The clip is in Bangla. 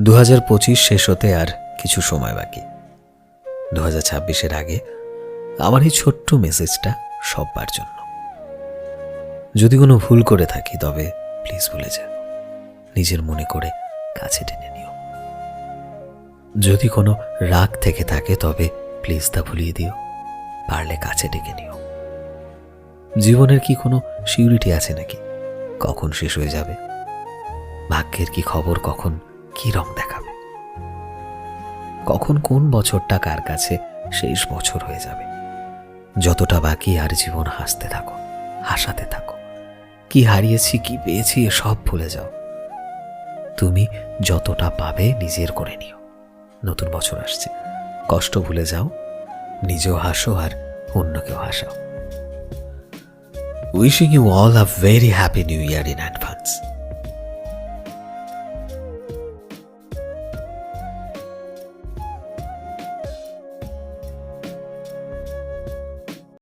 দু হাজার পঁচিশ শেষ হতে আর কিছু সময় বাকি। দু হাজার আগে আমার এই ছোট্ট মেসেজটা সববার জন্য। যদি কোনো ভুল করে থাকি, তবে প্লিজ ভুলে যাও। নিজের মনে করে কাছে টেনে নিও। যদি কোনো রাগ থেকে থাকে, তবে প্লিজ তা ভুলিয়ে দিও। পারলে কাছে ডেকে নিও। জীবনের কি কোনো সিউরিটি আছে নাকি? কখন শেষ হয়ে যাবে? ভাগ্যের কি খবর কখন কি রং দেখাবে? কখন কোন বছরটা কার কাছে শেষ বছর হয়ে যাবে? যতটা বাকি আর জীবন হাসতে থাকো, হাসাতে থাকো। কি হারিয়েছি, কি পেয়েছি সব ভুলে যাও। তুমি যতটা পাবে নিজের করে নিও। নতুন বছর আসছে। কষ্ট ভুলে যাও, নিজেও হাসো আর অন্যকেও হাসাও। Wishing you all a very happy new year in advance